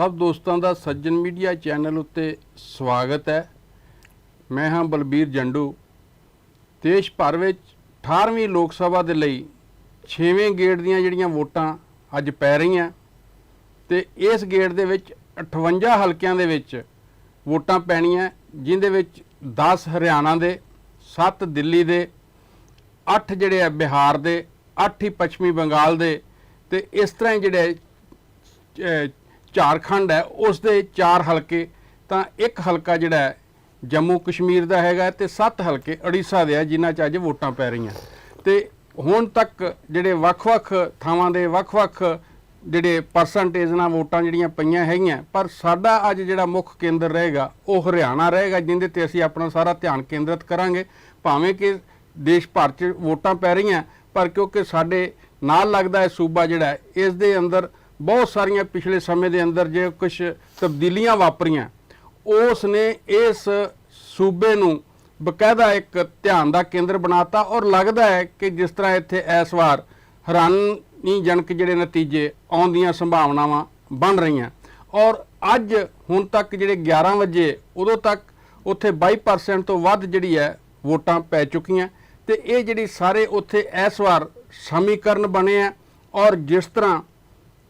ਸਭ ਦੋਸਤਾਂ ਦਾ ਸੱਜਣ media channel ਉੱਤੇ ਸਵਾਗਤ ਹੈ। ਮੈਂ ਹਾਂ ਬਲਬੀਰ ਜੰਡੂ। ਦੇਸ਼ ਭਰ ਵਿੱਚ 18ਵੀਂ ਲੋਕ ਸਭਾ ਦੇ ਲਈ 6ਵੇਂ ਗੇੜ ਦੀਆਂ ਜਿਹੜੀਆਂ ਵੋਟਾਂ ਅੱਜ ਪੈ ਰਹੀਆਂ ਤੇ ਇਸ ਗੇੜ ਦੇ ਵਿੱਚ 58 ਹਲਕਿਆਂ ਦੇ ਵਿੱਚ ਵੋਟਾਂ ਪੈਣੀਆਂ ਜਿਨ੍ਹਾਂ ਦੇ ਵਿੱਚ 10 ਹਰਿਆਣਾ ਦੇ 7 ਦਿੱਲੀ ਦੇ 8 ਜਿਹੜੇ ਆ ਬਿਹਾਰ ਦੇ 8 ਹੀ ਪੱਛਮੀ ਬੰਗਾਲ ਦੇ ਤੇ ਇਸ ਤਰ੍ਹਾਂ ਹੀ ਜਿਹੜੇ ਝਾਰਖੰਡ ਹੈ, ਉਸ ਦੇ 4 ਹਲਕੇ, ਤਾਂ ਇੱਕ ਹਲਕਾ ਜਿਹੜਾ ਜੰਮੂ ਕਸ਼ਮੀਰ ਦਾ ਹੈਗਾ ਤੇ 7 ਹਲਕੇ ਉੜੀਸਾ ਦੇ ਆ, ਜਿਨ੍ਹਾਂ 'ਚ ਅੱਜ ਵੋਟਾਂ ਪੈ ਰਹੀਆਂ। ਤੇ ਹੁਣ ਤੱਕ ਜਿਹੜੇ ਵੱਖ-ਵੱਖ ਥਾਵਾਂ ਦੇ ਵੱਖ-ਵੱਖ ਜਿਹੜੇ ਪਰਸੈਂਟੇਜ ਨਾਲ ਵੋਟਾਂ ਜਿਹੜੀਆਂ ਪਈਆਂ ਹੈਗੀਆਂ, ਪਰ ਸਾਡਾ ਅੱਜ ਜਿਹੜਾ ਮੁੱਖ ਕੇਂਦਰ ਰਹੇਗਾ, ਉਹ ਹਰਿਆਣਾ ਰਹੇਗਾ, ਜਿੰਦੇ ਤੇ ਅਸੀਂ ਆਪਣਾ ਸਾਰਾ ਧਿਆਨ ਕੇਂਦਰਿਤ ਕਰਾਂਗੇ। ਭਾਵੇਂ ਕਿ ਦੇਸ਼ ਭਰ 'ਚ ਵੋਟਾਂ ਪੈ ਰਹੀਆਂ, ਪਰ ਕਿਉਂਕਿ ਸਾਡੇ ਨਾਲ ਲੱਗਦਾ ਹੈ ਸੂਬਾ ਜਿਹੜਾ ਇਸ ਦੇ ਅੰਦਰ ਬਹੁਤ ਸਾਰੀਆਂ ਪਿਛਲੇ ਸਮੇਂ ਦੇ ਅੰਦਰ ਜੇ ਕੁਝ ਤਬਦੀਲੀਆਂ ਵਾਪਰੀਆਂ ਉਸ ਨੇ ਇਸ ਸੂਬੇ ਨੂੰ ਬਕਾਇਦਾ ਇੱਕ ਧਿਆਨ ਦਾ ਕੇਂਦਰ ਬਣਾਤਾ ਔਰ ਲੱਗਦਾ ਹੈ ਕਿ ਜਿਸ ਤਰ੍ਹਾਂ ਇੱਥੇ ਇਸ ਵਾਰ ਹੈਰਾਨੀਜਨਕ ਜਿਹੜੇ ਨਤੀਜੇ ਆਉਣ ਦੀਆਂ ਸੰਭਾਵਨਾਵਾਂ ਬਣ ਰਹੀਆਂ ਔਰ ਅੱਜ ਹੁਣ ਤੱਕ ਜਿਹੜੇ 11 ਵਜੇ ਉਦੋਂ ਤੱਕ ਉੱਥੇ 22% ਤੋਂ ਵੱਧ ਜਿਹੜੀ ਹੈ ਵੋਟਾਂ ਪੈ ਚੁੱਕੀਆਂ ਤੇ ਇਹ ਜਿਹੜੀ ਸਾਰੇ ਉੱਥੇ ਇਸ ਵਾਰ ਸਮੀਕਰਨ ਬਣੇ ਆ ਔਰ ਜਿਸ ਤਰ੍ਹਾਂ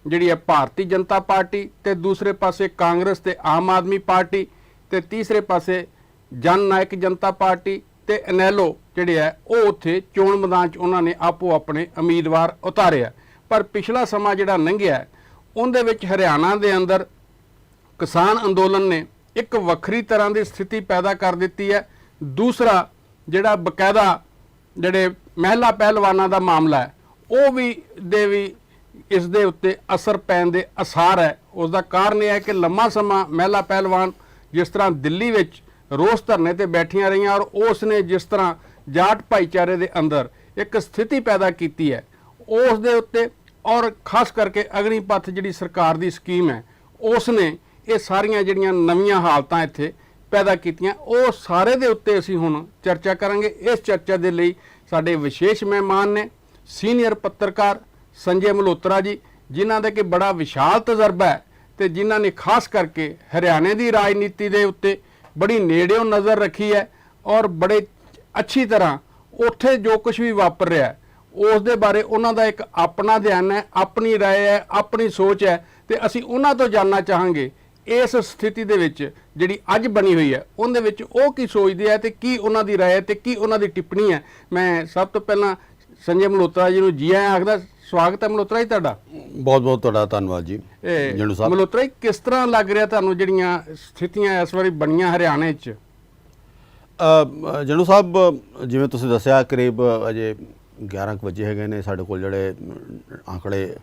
ਜਿਹੜੀ ਹੈ ਭਾਰਤੀ ਜਨਤਾ ਪਾਰਟੀ ਤੇ ਦੂਸਰੇ ਪਾਸੇ ਕਾਂਗਰਸ ਤੇ ਆਮ ਆਦਮੀ ਪਾਰਟੀ ਤੇ ਤੀਸਰੇ ਪਾਸੇ ਜਨ ਨਾਇਕ ਜਨਤਾ ਪਾਰਟੀ ਤੇ ਅਨੈਲੋ ਜਿਹੜੇ ਹੈ, ਉਹ ਉੱਥੇ ਚੋਣ ਮੈਦਾਨ 'ਚ ਉਹਨਾਂ ਨੇ ਆਪੋ ਆਪਣੇ ਉਮੀਦਵਾਰ ਉਤਾਰਿਆ। ਪਰ ਪਿਛਲਾ ਸਮਾਂ ਜਿਹੜਾ ਲੰਘਿਆ, ਉਹਦੇ ਵਿੱਚ ਹਰਿਆਣਾ ਦੇ ਅੰਦਰ ਕਿਸਾਨ ਅੰਦੋਲਨ ਨੇ ਇੱਕ ਵੱਖਰੀ ਤਰ੍ਹਾਂ ਦੀ ਸਥਿਤੀ ਪੈਦਾ ਕਰ ਦਿੱਤੀ ਹੈ। ਦੂਸਰਾ ਜਿਹੜਾ ਬਕਾਇਦਾ ਜਿਹੜੇ ਮਹਿਲਾ ਪਹਿਲਵਾਨਾਂ ਦਾ ਮਾਮਲਾ ਹੈ, ਉਹ ਵੀ ਦੇ ਵੀ ਇਸ ਦੇ ਉੱਤੇ ਅਸਰ ਪੈਣ ਦੇ ਅਸਾਰ ਹੈ। ਉਸ ਦਾ ਕਾਰਨ ਇਹ ਹੈ ਕਿ ਲੰਮਾ ਸਮਾਂ ਮਹਿਲਾ ਪਹਿਲਵਾਨ ਜਿਸ ਤਰ੍ਹਾਂ ਦਿੱਲੀ ਵਿੱਚ ਰੋਸ ਧਰਨੇ ਤੇ ਬੈਠੀਆਂ ਰਹੀਆਂ ਔਰ ਉਸ ਨੇ ਜਿਸ ਤਰ੍ਹਾਂ ਜਾਟ ਭਾਈਚਾਰੇ ਦੇ ਅੰਦਰ ਇੱਕ ਸਥਿਤੀ ਪੈਦਾ ਕੀਤੀ ਹੈ, ਉਸ ਦੇ ਉੱਤੇ ਔਰ ਖਾਸ ਕਰਕੇ ਅਗਨੀਪਥ ਜਿਹੜੀ ਸਰਕਾਰ ਦੀ ਸਕੀਮ ਹੈ ਉਸ ਨੇ ਇਹ ਸਾਰੀਆਂ ਜਿਹੜੀਆਂ ਨਵੀਆਂ ਹਾਲਤਾਂ ਇੱਥੇ ਪੈਦਾ ਕੀਤੀਆਂ। ਉਹ ਸਾਰੇ ਦੇ ਉੱਤੇ ਅਸੀਂ ਹੁਣ ਚਰਚਾ ਕਰਾਂਗੇ। ਇਸ ਚਰਚਾ ਦੇ ਲਈ ਸਾਡੇ ਵਿਸ਼ੇਸ਼ ਮਹਿਮਾਨ ਨੇ, ਸੀਨੀਅਰ ਪੱਤਰਕਾਰ ਸੰਜੇ ਮਲਹੋਤਰਾ ਜੀ ਜਿਨ੍ਹਾਂ ਦਾ ਕਿ ਬੜਾ ਵਿਸ਼ਾਲ ਤਜਰਬਾ ਹੈ ਤੇ ਜਿਨ੍ਹਾਂ ਨੇ ਖਾਸ ਕਰਕੇ ਹਰਿਆਣੇ ਦੀ ਰਾਜਨੀਤੀ ਦੇ ਉੱਤੇ ਬੜੀ ਨੇੜਿਓਂ ਨਜ਼ਰ ਰੱਖੀ ਹੈ ਔਰ ਬੜੇ ਅੱਛੀ ਤਰ੍ਹਾਂ ਉੱਥੇ ਜੋ ਕੁਝ ਵੀ ਵਾਪਰ ਰਿਹਾ ਹੈ ਉਸ ਦੇ ਬਾਰੇ ਉਹਨਾਂ ਦਾ ਇੱਕ ਆਪਣਾ ਧਿਆਨ ਹੈ ਆਪਣੀ رائے ਹੈ ਆਪਣੀ ਸੋਚ ਹੈ ਤੇ ਅਸੀਂ ਉਹਨਾਂ ਤੋਂ ਜਾਨਣਾ ਚਾਹਾਂਗੇ ਇਸ ਸਥਿਤੀ ਦੇ ਵਿੱਚ ਜਿਹੜੀ ਅੱਜ ਬਣੀ ਹੋਈ ਹੈ ਉਹਦੇ ਵਿੱਚ ਉਹ ਕੀ ਸੋਚਦੇ ਆ ਤੇ ਕੀ ਉਹਨਾਂ ਦੀ رائے ਹੈ ਤੇ ਕੀ ਉਹਨਾਂ ਦੀ ਟਿੱਪਣੀ ਹੈ ਮੈਂ ਸਭ ਤੋਂ ਪਹਿਲਾਂ ਸੰਜੇ ਮਲਹੋਤਰਾ ਜੀ ਨੂੰ ਜੀ ਆਇਆਂ ਆਖਦਾ ਸਵਾਗਤ ਹੈ ਮਲਹੋਤਰਾ ਜੀ ਤੁਹਾਡਾ। ਬਹੁਤ ਬਹੁਤ ਤੁਹਾਡਾ ਧੰਨਵਾਦ ਜੀ। ਜੰਡੂ ਸਾਹਿਬ। ਮਲਹੋਤਰਾ ਜੀ ਕਿਸ ਤਰ੍ਹਾਂ ਲੱਗ ਰਿਹਾ ਤੁਹਾਨੂੰ ਜਿਹੜੀਆਂ ਸਥਿਤੀਆਂ ਇਸ ਵਾਰੀ ਬਣੀਆਂ ਹਰਿਆਣੇ 'ਚ? ਜੰਡੂ ਸਾਹਿਬ ਜਿਵੇਂ ਤੁਸੀਂ ਦੱਸਿਆ ਕਰੀਬ ਅਜੇ 11 ਕੁ ਵਜੇ ਹੈਗੇ ਨੇ ਸਾਡੇ ਕੋਲ ਜਿਹੜੇ ਆંકੜੇ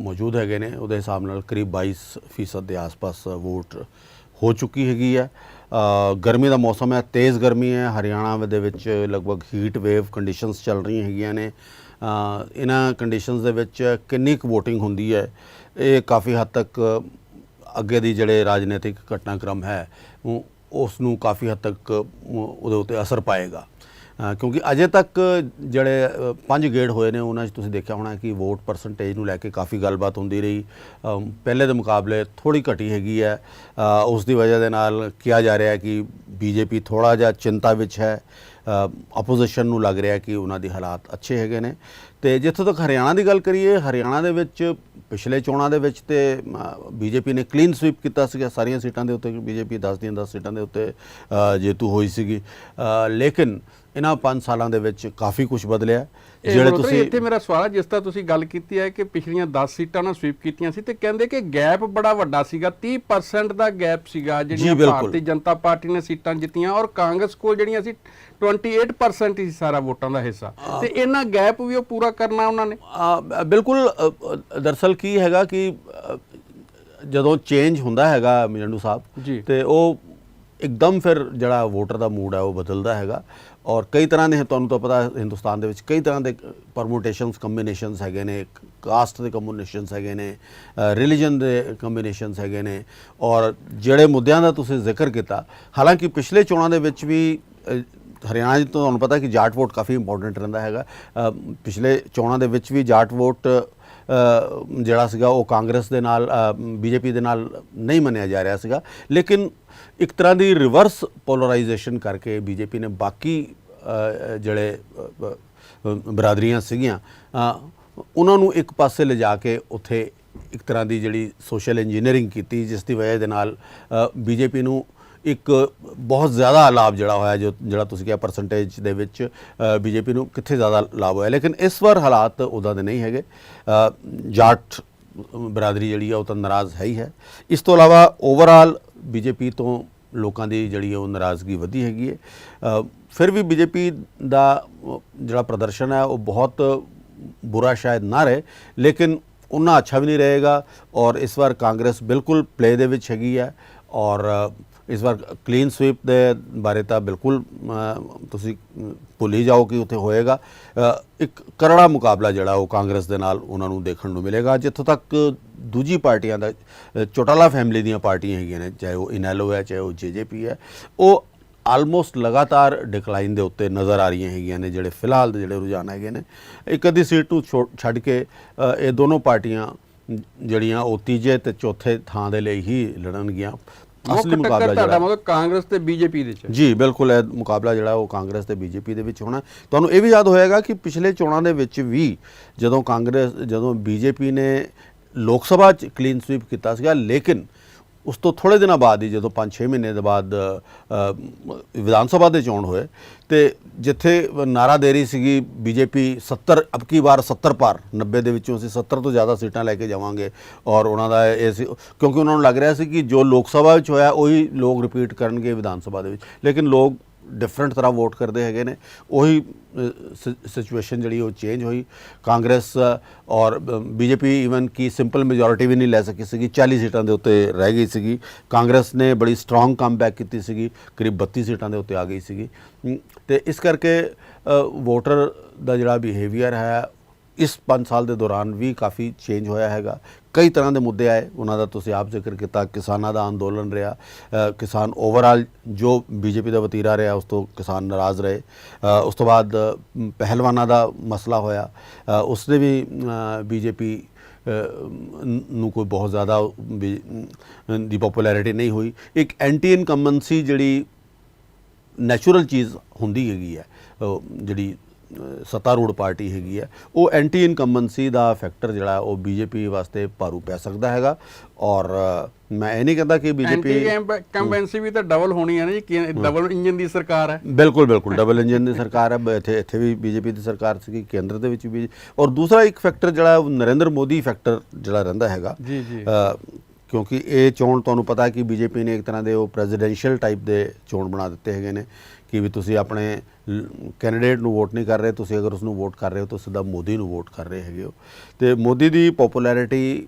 ਮੌਜੂਦ ਹੈਗੇ ਨੇ ਉਹਦੇ ਹਿਸਾਬ ਨਾਲ ਕਰੀਬ 22% ਦੇ ਆਸ-ਪਾਸ ਵੋਟ ਹੋ ਚੁੱਕੀ ਹੈਗੀ ਹੈ। ਗਰਮੀ ਦਾ ਮੌਸਮ ਹੈ ਤੇਜ਼ ਗਰਮੀ ਹੈ ਹਰਿਆਣਾ ਦੇ ਵਿੱਚ ਲਗਭਗ ਹੀਟ ਵੇਵ ਕੰਡੀਸ਼ਨਸ ਚੱਲ ਰਹੀਆਂ ਹੈਗੀਆਂ ਨੇ। ਇਹਨਾਂ ਕੰਡੀਸ਼ਨਸ ਦੇ ਵਿੱਚ ਕਿੰਨੀ ਕੁ VOTING ਹੁੰਦੀ ਹੈ, ਇਹ ਕਾਫੀ ਹੱਦ ਤੱਕ ਅੱਗੇ ਦੀ ਜਿਹੜੇ ਰਾਜਨੀਤਿਕ ਘਟਨਾਕ੍ਰਮ ਹੈ, ਉਹ ਉਸ ਨੂੰ ਕਾਫੀ ਹੱਦ ਤੱਕ ਉਹਦੇ ਉੱਤੇ ਅਸਰ ਪਾਏਗਾ। ਕਿਉਂਕਿ ਅਜੇ ਤੱਕ ਜਿਹੜੇ ਪੰਜ ਗੇੜ ਹੋਏ ਨੇ, ਉਹਨਾਂ 'ਚ ਤੁਸੀਂ ਦੇਖਿਆ ਹੋਣਾ ਕਿ ਵੋਟ ਪਰਸੈਂਟੇਜ ਨੂੰ ਲੈ ਕੇ ਕਾਫੀ ਗੱਲਬਾਤ ਹੁੰਦੀ ਰਹੀ। ਪਹਿਲੇ ਦੇ ਮੁਕਾਬਲੇ ਥੋੜੀ ਘਟੀ ਹੈਗੀ ਹੈ। ਉਸ ਦੀ ਵਜ੍ਹਾ ਦੇ ਨਾਲ ਕਿਹਾ ਜਾ ਰਿਹਾ ਹੈ ਕਿ ਬੀਜੇਪੀ ਥੋੜਾ ਜਿਹਾ ਚਿੰਤਾ ਵਿੱਚ ਹੈ ਆਪੋਜੀਸ਼ਨ ਨੂੰ ਲੱਗ ਰਿਹਾ ਕਿ ਉਹਨਾਂ ਦੇ ਹਾਲਾਤ ਅੱਛੇ ਹੈਗੇ ਨੇ। ਤੇ ਜਿੱਥੋਂ ਤੱਕ ਹਰਿਆਣਾ ਦੀ ਗੱਲ ਕਰੀਏ, ਹਰਿਆਣਾ ਦੇ ਵਿੱਚ ਪਿਛਲੇ ਚੋਣਾਂ ਦੇ ਵਿੱਚ ਤੇ ਬੀਜੇਪੀ ਨੇ ਕਲੀਨ ਸਵੀਪ ਕੀਤਾ ਸੀਗਾ, ਸਾਰੀਆਂ ਸੀਟਾਂ ਦੇ ਉੱਤੇ, ਬੀਜੇਪੀ 10 ਦੀਆਂ 10 ਸੀਟਾਂ ਦੇ ਉੱਤੇ ਜੇਤੂ ਹੋਈ ਸੀਗੀ। ਲੇਕਿਨ ਇਹਨਾਂ 5 ਸਾਲਾਂ ਦੇ ਵਿੱਚ ਕਾਫੀ ਕੁਝ ਬਦਲਿਆ ਜਿਹੜੇ ਤੁਸੀਂ ਇੱਥੇ ਮੇਰਾ ਸਵਾਲ ਹੈ ਜਿਸ ਤਰ੍ਹਾਂ ਤੁਸੀਂ ਗੱਲ ਕੀਤੀ ਹੈ ਕਿ ਪਿਛਲੀਆਂ 10 ਸੀਟਾਂ ਨਾਲ ਸਵੀਪ ਕੀਤੀਆਂ ਸੀ ਤੇ ਕਹਿੰਦੇ ਕਿ ਗੈਪ ਬੜਾ ਵੱਡਾ ਸੀਗਾ 30% ਦਾ ਗੈਪ ਸੀਗਾ ਜਿਹੜੀਆਂ। ਭਾਰਤੀ ਜਨਤਾ ਪਾਰਟੀ ਨੇ ਸੀਟਾਂ ਜਿੱਤੀਆਂ ਔਰ ਕਾਂਗਰਸ ਕੋਲ ਜਿਹੜੀਆਂ ਸੀ 28% ਹੀ ਸਾਰਾ ਵੋਟਾਂ ਦਾ ਹਿੱਸਾ ਤੇ ਇਹਨਾਂ ਗੈਪ ਵੀ ਉਹ ਪੂਰਾ ਕਰਨਾ ਉਹਨਾਂ ਨੇ ਬਿਲਕੁਲ ਦਰਅਸਲ ਕੀ ਹੈਗਾ ਕਿ ਜਦੋਂ ਚੇਂਜ ਹੁੰਦਾ ਹੈਗਾ ਜੀ। ਸਾਹਿਬ ਤੇ ਉਹ ਇੱਕਦਮ ਫਿਰ ਜਿਹੜਾ ਵੋਟਰ ਦਾ ਮੂਡ ਹੈ ਉਹ ਬਦਲਦਾ ਹੈਗਾ ਔਰ ਕਈ ਤਰ੍ਹਾਂ ਦੇ, ਤੁਹਾਨੂੰ ਤਾਂ ਪਤਾ ਹਿੰਦੁਸਤਾਨ ਦੇ ਵਿੱਚ ਕਈ ਤਰ੍ਹਾਂ ਦੇ ਪਰਮੂਟੇਸ਼ਨਸ ਕੰਬੀਨੇਸ਼ਨਸ ਹੈਗੇ ਨੇ ਕਾਸਟ ਦੇ ਕੰਬੀਨੇਸ਼ਨਸ ਹੈਗੇ ਨੇ ਰਿਲੀਜਨ ਦੇ ਕੰਬੀਨੇਸ਼ਨਸ ਹੈਗੇ ਨੇ, ਔਰ ਜਿਹੜੇ ਮੁੱਦਿਆਂ ਦਾ ਤੁਸੀਂ ਜ਼ਿਕਰ ਕੀਤਾ, ਹਾਲਾਂਕਿ ਪਿਛਲੇ ਚੋਣਾਂ ਦੇ ਵਿੱਚ ਵੀ ਹਰਿਆਣਾ 'ਚ ਤੁਹਾਨੂੰ ਪਤਾ ਕਿ ਜਾਟ ਵੋਟ ਕਾਫੀ ਇੰਪੋਰਟੈਂਟ ਰਹਿੰਦਾ ਹੈਗਾ ਪਿਛਲੇ ਚੋਣਾਂ ਦੇ ਵਿੱਚ ਵੀ ਜਾਟ ਵੋਟ ਜਿਹੜਾ ਸੀਗਾ ਉਹ ਕਾਂਗਰਸ ਦੇ ਨਾਲ ਬੀਜੇਪੀ ਦੇ ਨਾਲ ਨਹੀਂ ਮੰਨਿਆ ਜਾ ਰਿਹਾ ਸੀਗਾ। ਲੇਕਿਨ ਇੱਕ ਤਰ੍ਹਾਂ ਦੀ ਰਿਵਰਸ ਪੋਲਰਾਈਜੇਸ਼ਨ ਕਰਕੇ ਬੀਜੇਪੀ ਨੇ ਬਾਕੀ ਜਿਹੜੇ ਬਰਾਦਰੀਆਂ ਸੀਗੀਆਂ ਉਹਨਾਂ ਨੂੰ ਇੱਕ ਪਾਸੇ ਲਿਜਾ ਕੇ ਉੱਥੇ ਇੱਕ ਤਰ੍ਹਾਂ ਦੀ ਜਿਹੜੀ ਸੋਸ਼ਲ ਇੰਜੀਨੀਅਰਿੰਗ ਕੀਤੀ, ਜਿਸ ਦੀ ਵਜ੍ਹਾ ਦੇ ਨਾਲ ਬੀਜੇਪੀ ਨੂੰ ਇੱਕ ਬਹੁਤ ਜ਼ਿਆਦਾ ਲਾਭ ਜਿਹੜਾ ਹੋਇਆ ਜੋ ਜਿਹੜਾ ਤੁਸੀਂ ਕਿਹਾ ਪਰਸੈਂਟੇਜ ਦੇ ਵਿੱਚ ਬੀਜੇਪੀ ਨੂੰ ਕਿੱਥੇ ਜ਼ਿਆਦਾ ਲਾਭ ਹੋਇਆ। ਲੇਕਿਨ ਇਸ ਵਾਰ ਹਾਲਾਤ ਉਦਾਂ ਦੇ ਨਹੀਂ ਹੈਗੇ। ਅ, ਜਾਟ ਬਰਾਦਰੀ ਜਿਹੜੀ ਆ ਉਹ ਤਾਂ ਨਾਰਾਜ਼ ਹੈ ਹੀ ਹੈ। ਇਸ ਤੋਂ ਇਲਾਵਾ ਓਵਰਆਲ ਬੀਜੇਪੀ ਤੋਂ ਲੋਕਾਂ ਦੀ ਜਿਹੜੀ ਹੈ ਉਹ ਨਾਰਾਜ਼ਗੀ ਵਧੀ ਹੈਗੀ ਹੈ। ਫਿਰ ਵੀ ਬੀਜੇਪੀ ਦਾ ਜਿਹੜਾ ਪ੍ਰਦਰਸ਼ਨ ਹੈ ਉਹ ਬਹੁਤ ਬੁਰਾ ਸ਼ਾਇਦ ਨਾ ਰਹੇ ਲੇਕਿਨ ਉਨਾ ਅੱਛਾ ਵੀ ਨਹੀਂ ਰਹੇਗਾ ਔਰ ਇਸ ਵਾਰ ਕਾਂਗਰਸ ਬਿਲਕੁਲ ਪਲੇ ਦੇ ਵਿੱਚ ਹੈਗੀ ਹੈ ਔਰ ਇਸ ਵਾਰ ਕਲੀਨ ਸਵੀਪ ਦੇ ਬਾਰੇ ਤਾਂ ਬਿਲਕੁਲ ਤੁਸੀਂ ਭੁੱਲ ਹੀ ਜਾਓ ਕਿ ਉੱਥੇ ਹੋਏਗਾ। ਇੱਕ ਕਰੜਾ ਮੁਕਾਬਲਾ ਜਿਹੜਾ ਉਹ ਕਾਂਗਰਸ ਦੇ ਨਾਲ ਉਹਨਾਂ ਨੂੰ ਦੇਖਣ ਨੂੰ ਮਿਲੇਗਾ, ਜਿੱਥੋਂ ਤੱਕ ਦੂਜੀ ਪਾਰਟੀਆਂ ਦਾ ਚੋਟਾਲਾ ਫੈਮਿਲੀ ਦੀਆਂ ਪਾਰਟੀਆਂ ਹੈਗੀਆਂ ਨੇ, ਚਾਹੇ ਉਹ ਇਨੈਲੋ ਹੈ, ਚਾਹੇ ਉਹ ਜੇਜੇਪੀ ਹੈ, ਉਹ ਆਲਮੋਸਟ ਲਗਾਤਾਰ ਡਿਕਲਾਈਨ ਦੇ ਉੱਤੇ ਨਜ਼ਰ ਆ ਰਹੀਆਂ ਹੈਗੀਆਂ ਨੇ, ਜਿਹੜੇ ਫਿਲਹਾਲ ਦੇ ਜਿਹੜੇ ਰੁਝਾਨ ਹੈਗੇ ਨੇ। ਇੱਕ ਅੱਧੀ ਸੀਟ ਨੂੰ ਛੋ- ਛੱਡ ਕੇ ਇਹ ਦੋਨੋਂ ਪਾਰਟੀਆਂ ਜਿਹੜੀਆਂ ਉਹ ਤੀਜੇ ਤੇ ਚੌਥੇ ਥਾਂ ਦੇ ਲਈ ਹੀ ਲੜਨਗੀਆਂ। ਅਸਲੀ ਮੁਕਾਬਲਾ ਤੁਹਾਡਾ ਜਿਹੜਾ ਮਤਲਬ ਕਾਂਗਰਸ ਤੇ ਬੀਜੇਪੀ ਦੇ ਚ ਹੈ। ਜੀ ਬਿਲਕੁਲ ਇਹ ਮੁਕਾਬਲਾ ਜਿਹੜਾ ਉਹ ਕਾਂਗਰਸ ਤੇ ਬੀਜੇਪੀ ਦੇ ਵਿੱਚ ਹੋਣਾ ਤੁਹਾਨੂੰ ਇਹ ਵੀ ਯਾਦ ਹੋਏਗਾ ਕਿ ਪਿਛਲੇ ਚੋਣਾਂ ਦੇ ਵਿੱਚ ਵੀ ਜਦੋਂ ਕਾਂਗਰਸ ਜਦੋਂ ਬੀਜੇਪੀ ਨੇ ਲੋਕ ਸਭਾ ਚ ਕਲੀਨ ਸਵੀਪ ਕੀਤਾ ਸੀਗਾ ਲੇਕਿਨ ਉਸ ਤੋਂ ਥੋੜੇ ਦਿਨਾਂ ਬਾਅਦ ਹੀ, ਜਦੋਂ 5-6 ਮਹੀਨੇ ਦੇ ਬਾਅਦ ਵਿਧਾਨ ਸਭਾ ਦੇ ਚੋਣ ਹੋਏ, ਤੇ ਜਿੱਥੇ ਨਾਰਾ ਦੇ ਰਹੀ ਸੀਗੀ ਬੀਜੇਪੀ 70 ਅਬ ਕੀ ਵਾਰ 70 ਪਾਰ 90 ਦੇ ਵਿੱਚੋਂ ਅਸੀਂ 70 ਤੋਂ ਜ਼ਿਆਦਾ ਸੀਟਾਂ ਲੈ ਕੇ ਜਾਵਾਂਗੇ, ਔਰ ਉਹਨਾਂ ਦਾ ਇਹ ਸੀ, ਕਿਉਂਕਿ ਉਹਨਾਂ ਨੂੰ ਲੱਗ ਰਿਹਾ ਸੀ ਕਿ ਜੋ ਲੋਕ ਸਭਾ ਵਿੱਚ ਹੋਇਆ, ਉਹੀ ਲੋਕ ਰਿਪੀਟ ਕਰਨਗੇ ਵਿਧਾਨ ਸਭਾ ਦੇ ਵਿੱਚ। ਲੇਕਿਨ ਲੋਕ ਡਿਫਰੈਂਟ ਤਰ੍ਹਾਂ ਵੋਟ ਕਰਦੇ ਹੈਗੇ ਨੇ। ਉਹੀ ਸਿਚੁਏਸ਼ਨ ਜਿਹੜੀ ਉਹ ਚੇਂਜ ਹੋਈ। ਕਾਂਗਰਸ ਅ, ਔਰ ਬੀਜੇਪੀ ਈਵਨ ਕੀ ਸਿੰਪਲ ਮੈਜੋਰਿਟੀ ਵੀ ਨਹੀਂ ਲੈ ਸਕੀ ਸੀਗੀ। 40 ਸੀਟਾਂ ਦੇ ਉੱਤੇ ਰਹਿ ਗਈ ਸੀਗੀ। ਕਾਂਗਰਸ ਨੇ ਬੜੀ ਸਟਰੋਂਗ ਕਮਬੈਕ ਕੀਤੀ ਸੀਗੀ। ਕਰੀਬ 32 ਸੀਟਾਂ ਦੇ ਉੱਤੇ ਆ ਗਈ ਸੀਗੀ। ਹਮ, ਤੇ ਇਸ ਕਰਕੇ ਵੋਟਰ ਦਾ ਜਿਹੜਾ ਬਿਹੇਵੀਅਰ ਹੈ ਇਸ 5 ਸਾਲ ਦੇ ਦੌਰਾਨ ਵੀ ਕਾਫੀ ਚੇਂਜ ਹੋਇਆ ਹੈਗਾ। ਕਈ ਤਰ੍ਹਾਂ ਦੇ ਮੁੱਦੇ ਆਏ ਉਹਨਾਂ ਦਾ ਤੁਸੀਂ ਆਪ ਜ਼ਿਕਰ ਕੀਤਾ ਕਿਸਾਨਾਂ ਦਾ ਅੰਦੋਲਨ ਰਿਹਾ ਕਿਸਾਨ ਓਵਰਆਲ ਜੋ ਬੀਜੇਪੀ ਦਾ ਵਤੀਰਾ ਰਿਹਾ ਉਸ ਤੋਂ ਕਿਸਾਨ ਨਾਰਾਜ਼ ਰਹੇ। ਉਸ ਤੋਂ ਬਾਅਦ ਪਹਿਲਵਾਨਾਂ ਦਾ ਮਸਲਾ ਹੋਇਆ। ਅ, ਉਸ ਦੇ ਵੀ ਬੀਜੇਪੀ ਨੂੰ ਕੋਈ ਬਹੁਤ ਜ਼ਿਆਦਾ ਵੀ, ਦੀ ਪਪੂਲੈਰਿਟੀ ਨਹੀਂ ਹੋਈ। ਇੱਕ ਐਂਟੀ ਇਨਕੰਬੈਂਸੀ ਜਿਹੜੀ ਨੈਚੁਰਲ ਚੀਜ਼ ਹੁੰਦੀ ਹੈਗੀ ਹੈ ਜਿਹੜੀ ਸੱਤਾਰੂੜ ਪਾਰਟੀ ਹੈਗੀ ਹੈ ਉਹ ਐਂਟੀ ਇਨਕੰਬੈਂਸੀ ਦਾ ਫੈਕਟਰ ਜਿਹੜਾ ਉਹ ਬੀਜੇਪੀ ਵਾਸਤੇ ਭਾਰੂ ਪੈ ਸਕਦਾ ਹੈਗਾ ਔਰ ਮੈਂ ਇਹ ਨਹੀਂ ਕਹਿੰਦਾ ਕਿ ਬੀਜੇਪੀ ਕੰਬੈਂਸੀ ਵੀ ਤਾਂ ਡਬਲ ਹੋਣੀ ਹੈ ਨਾ ਜੀ ਡਬਲ ਇੰਜਨ ਦੀ ਸਰਕਾਰ ਹੈ। ਬਿਲਕੁਲ ਬਿਲਕੁਲ ਡਬਲ ਇੰਜਨ ਦੀ ਸਰਕਾਰ ਹੈ ਇੱਥੇ ਇੱਥੇ ਵੀ ਬੀਜੇਪੀ ਦੀ ਸਰਕਾਰ ਸੀਗੀ ਕੇਂਦਰ ਦੇ ਵਿੱਚ ਵੀ। ਔਰ ਦੂਸਰਾ ਇੱਕ ਫੈਕਟਰ ਜਿਹੜਾ ਉਹ ਨਰਿੰਦਰ ਮੋਦੀ ਫੈਕਟਰ ਜਿਹੜਾ ਰਹਿੰਦਾ ਹੈਗਾ ਜੀ, ਜੀ। ਕਿਉਂਕਿ ਇਹ ਚੋਣ ਤੁਹਾਨੂੰ ਪਤਾ ਕਿ ਬੀਜੇਪੀ ਨੇ ਇੱਕ ਤਰ੍ਹਾਂ ਦੇ ਉਹ ਪ੍ਰੈਜ਼ੀਡੈਂਸ਼ੀਅਲ ਟਾਈਪ ਦੇ ਚੋਣ ਬਣਾ ਦਿੱਤੇ ਹੈਗੇ ਨੇ ਕਿ ਵੀ ਤੁਸੀਂ ਆਪਣੇ ਕੈਂਡੀਡੇਟ ਨੂੰ ਵੋਟ ਨਹੀਂ ਕਰ ਰਹੇ, ਤੁਸੀਂ ਅਗਰ ਉਸ ਨੂੰ ਵੋਟ ਕਰ ਰਹੇ ਹੋ ਤਾਂ ਸਿੱਧਾ ਮੋਦੀ ਨੂੰ ਵੋਟ ਕਰ ਰਹੇ ਹੈਗੇ ਹੋ। ਤੇ ਮੋਦੀ ਦੀ ਪਪੂਲੈਰਿਟੀ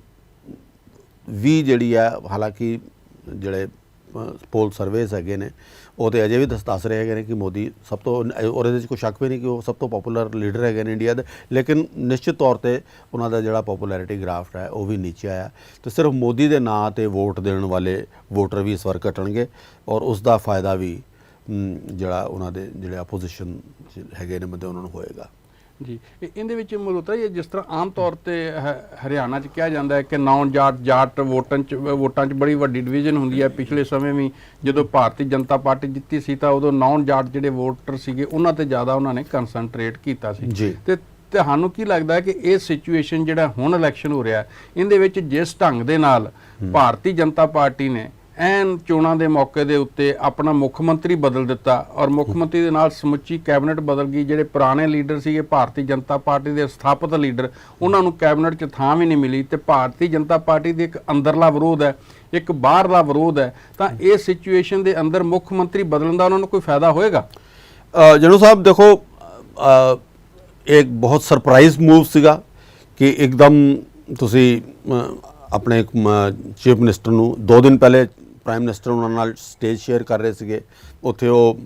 ਵੀ ਜਿਹੜੀ ਆ, ਹਾਲਾਂਕਿ ਜਿਹੜੇ ਪੋਲ ਸਰਵੇਸ ਹੈਗੇ ਨੇ, ਉਹ ਤੇ ਅਜੇ ਵੀ ਦੱਸ ਦੱਸ ਰਹੇ ਹੈਗੇ ਨੇ ਕਿ ਮੋਦੀ ਸਭ ਤੋਂ, ਔਰ ਇਹਦੇ ਵਿੱਚ ਕੋਈ ਸ਼ੱਕ ਵੀ ਨਹੀਂ ਕਿ ਉਹ ਸਭ ਤੋਂ ਪਪੂਲਰ ਲੀਡਰ ਹੈਗੇ ਨੇ ਇੰਡੀਆ ਦੇ, ਲੇਕਿਨ ਨਿਸ਼ਚਿਤ ਤੌਰ ਤੇ ਉਹਨਾਂ ਦਾ ਜਿਹੜਾ ਪਪੂਲੈਰਿਟੀ ਗ੍ਰਾਫ ਹੈ, ਉਹ ਵੀ ਨੀਚੇ ਆਇਆ। ਤੇ ਸਿਰਫ ਮੋਦੀ ਦੇ ਨਾਂ ਤੇ ਵੋਟ ਦੇਣ ਵਾਲੇ ਵੋਟਰ ਵੀ ਇਸ ਵਾਰ ਘਟਣਗੇ, ਔਰ ਉਸ ਦਾ ਫਾਇਦਾ ਵੀ ਜਿਹੜਾ ਉਹਨਾਂ ਦੇ ਜਿਹੜੇ ਆਪੋਜੀਸ਼ਨ ਹੈਗੇ ਨੇ ਬੰਦੇ ਉਹਨਾਂ ਨੂੰ ਹੋਏਗਾ। ਜੀ। ਇਹ- ਇਹਦੇ ਵਿੱਚ ਮਲਹੋਤਰਾ ਜੀ ਜਿਸ ਤਰ੍ਹਾਂ ਆਮ ਤੌਰ ਤੇ ਹਰਿਆਣਾ 'ਚ ਕਿਹਾ ਜਾਂਦਾ ਹੈ ਕਿ ਨੌਨ ਜਾਟ ਜਾਟ ਵੋਟਾਂ 'ਚ ਵੋਟਾਂ 'ਚ ਬੜੀ ਵੱਡੀ ਡਿਵੀਜ਼ਨ ਹੁੰਦੀ ਹੈ। ਪਿਛਲੇ ਸਮੇਂ ਵੀ ਜਦੋਂ ਭਾਰਤੀ ਜਨਤਾ ਪਾਰਟੀ ਜਿੱਤੀ ਸੀ ਤਾਂ ਉਦੋਂ ਨੌਨ ਜਾਟ ਜਿਹੜੇ ਵੋਟਰ ਸੀਗੇ ਉਹਨਾਂ ਤੇ ਜ਼ਿਆਦਾ ਉਹਨਾਂ ਨੇ ਕਨਸੈਂਟਰੇਟ ਕੀਤਾ ਸੀ। ਤੇ ਤੁਹਾਨੂੰ ਕੀ ਲੱਗਦਾ ਹੈ ਕਿ ਇਹ ਸਿਚੁਏਸ਼ਨ ਜਿਹੜਾ ਹੁਣ ਇਲੈਕਸ਼ਨ ਹੋ ਰਿਹਾ ਇਹਦੇ ਵਿੱਚ ਜਿਸ ਢੰਗ ਦੇ ਨਾਲ ਭਾਰਤੀ ਜਨਤਾ ਪਾਰਟੀ ਨੇ ਐਨ ਚੋਣਾਂ ਦੇ ਮੌਕੇ ਦੇ ਉੱਤੇ ਆਪਣਾ ਮੁੱਖ ਮੰਤਰੀ ਬਦਲ ਦਿੱਤਾ ਔਰ ਮੁੱਖ ਮੰਤਰੀ ਦੇ ਨਾਲ ਸਮੁੱਚੀ ਕੈਬਨਿਟ ਬਦਲ ਗਈ। ਜਿਹੜੇ ਪੁਰਾਣੇ ਲੀਡਰ ਸੀਗੇ ਭਾਰਤੀ ਜਨਤਾ ਪਾਰਟੀ ਦੇ ਸਥਾਪਿਤ ਲੀਡਰ ਉਹਨਾਂ ਨੂੰ ਕੈਬਨਿਟ 'ਚ ਥਾਂ ਵੀ ਨਹੀਂ ਮਿਲੀ ਤੇ ਭਾਰਤੀ ਜਨਤਾ ਪਾਰਟੀ ਦੀ ਇੱਕ ਅੰਦਰਲਾ ਵਿਰੋਧ ਹੈ ਇੱਕ ਬਾਹਰਲਾ ਵਿਰੋਧ ਹੈ ਤਾਂ ਇਹ ਸਿਚੁਏਸ਼ਨ ਦੇ ਅੰਦਰ ਮੁੱਖ ਮੰਤਰੀ ਬਦਲਣ ਦਾ ਉਹਨਾਂ ਨੂੰ ਕੋਈ ਫਾਇਦਾ ਹੋਏਗਾ? ਜਨੂ ਸਾਹਿਬ ਦੇਖੋ ਅ, ਇੱਕ ਬਹੁਤ ਸਰਪ੍ਰਾਈਜ਼ ਮੂਵ ਸੀਗਾ ਕਿ ਇੱਕਦਮ ਤੁਸੀਂ ਆਪਣੇ ਚੀਫ ਮਿਨਿਸਟਰ ਨੂੰ ਦੋ ਦਿਨ ਪਹਿਲੇ ਪ੍ਰਾਈਮ ਮਿਨਿਸਟਰ ਉਹਨਾਂ ਨਾਲ ਸਟੇਜ ਸ਼ੇਅਰ ਕਰ ਰਹੇ ਸੀਗੇ। ਉੱਥੇ ਉਹ